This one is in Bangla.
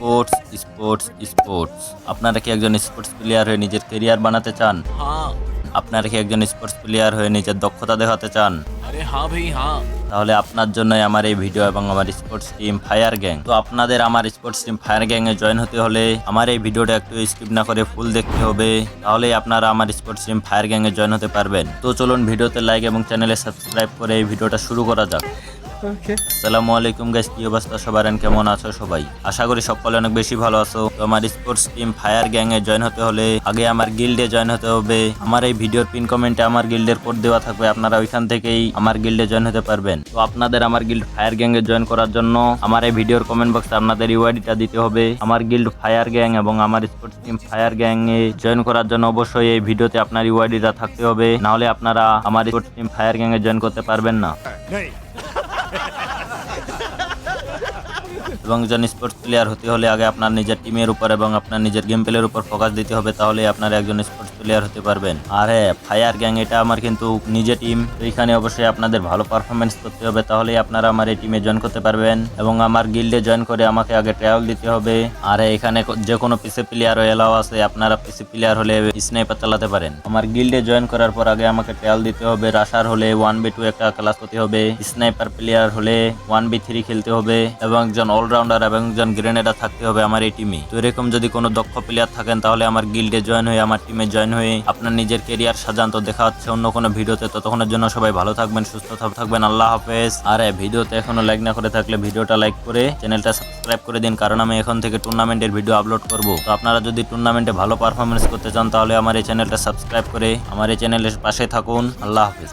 স্পোর্টস স্পোর্টস স্পোর্টস আপনারা কি একজন স্পোর্টস প্লেয়ার হয়ে নিজের কেরিয়ার বানাতে চান? হ্যাঁ। আপনারা কি একজন স্পোর্টস প্লেয়ার হয়ে নিজের দক্ষতা দেখাতে চান? আরে হ্যাঁ ভাই হ্যাঁ। তাহলে আপনার জন্য আমার এই ভিডিও এবং আমার স্পোর্টস টিম ফায়ার গ্যাং তো আপনাদের আমার স্পোর্টস টিম ফায়ার গ্যাং এ জয়েন হতে হলে আমার এই ভিডিওটা একটু স্কিপ না করে ফুল দেখতে হবে। তাহলে আপনারা আমার স্পোর্টস টিম ফায়ার গ্যাং এ জয়েন হতে পারবেন। তো চলুন ভিডিওতে লাইক এবং চ্যানেলে সাবস্ক্রাইব করে এই ভিডিওটা শুরু করা যাক। আসসালামু আলাইকুম গাইস কি অবস্থা সবার কেমন আছো সবাই? আশা করি সকলে অনেক বেশি ভালো আছো। তো আমার স্পোর্টস টিম ফায়ার গ্যাং এ জয়েন হতে হলে আগে আমার গিল্ডে জয়েন হতে হবে। আমার এই ভিডিওর পিন কমেন্টে আমার গিল্ডের কোড দেওয়া থাকবে আপনারা ওইখান থেকেই আমার গিল্ডে জয়েন হতে পারবেন। তো আপনাদের আমার গিল্ড ফায়ার গ্যাং এ জয়েন করার জন্য আমার এই ভিডিওর কমেন্ট বক্সে আপনাদের ইউআইডিটা দিতে হবে। আমার গিল্ড ফায়ার গ্যাং এবং আমার স্পোর্টস টিম ফায়ার গ্যাং এ জয়েন করার জন্য অবশ্যই এই ভিডিওতে আপনার ইউআইডিটা থাকতে হবে। না হলে আপনারা আমার স্পোর্টস টিম ফায়ার গ্যাং এ জয়েন করতে পারবেন না। এবং একজন স্পোর্টস প্লেয়ার হতে হলে আগে আপনার নিজের টিমের উপর এবং আপনার নিজের গেম প্লের উপর ফোকাস দিতে হবে তাহলে আপনার একজন স্পোর্টস প্লেয়ার হতে পারবেন। আর হ্যাঁ ফায়ার গ্যাং এটা আমার কিন্তু নিজে টিম এখানে অবশ্যই আপনাদের ভালো পারফরমেন্স করতে হবে তাহলেই আপনারা আমার এই টিমে জয়েন করতে পারবেন এবং আমার গিল্ডে জয়েন করে আমাকে আগে ট্রায়াল দিতে হবে। আর হ্যাঁ, এখানে যে কোনো পিসি প্লেয়ারও এলাও আছে আপনারা পিসি প্লেয়ার হলে স্নাইপার চালাতে পারেন। আমার গিল্ডে জয়েন করার পর আগে আমাকে ট্রায়াল দিতে হবে রাশার হলে ওয়ান বি টু একটা ক্লাস করতে হবে স্নাইপার প্লেয়ার হলে ওয়ান বি থ্রি খেলতে হবে এবং একজন অলরাউন্ডার এবং একজন গ্রেনেডার থাকতে হবে আমার এই টিমে তো এরকম যদি কোনো দক্ষ প্লেয়ার থাকেন, তাহলে আমার গিল্ডে জয়েন হয়ে, আমার টিমে জয়েন হয়ে আপনার নিজের কেরিয়ার সাজান। তো দেখা হচ্ছে অন্য কোনো ভিডিওতে। ততক্ষণের জন্য সবাই ভালো থাকবেন, সুস্থ থাকবেন। আল্লাহ হাফেজ। আর ভিডিওতে এখনও লাইক না করে থাকলে ভিডিওটা লাইক করে চ্যানেলটা সাবস্ক্রাইব করে দিন। কারণ আমি এখন থেকে টুর্নামেন্টের ভিডিও আপলোড করব। তো আপনারা যদি টুর্নামেন্টে ভালো পারফরমেন্স করতে চান, তাহলে আমার এই চ্যানেলটা সাবস্ক্রাইব করে আমার এই চ্যানেলের পাশে থাকুন। আল্লাহ হাফেজ।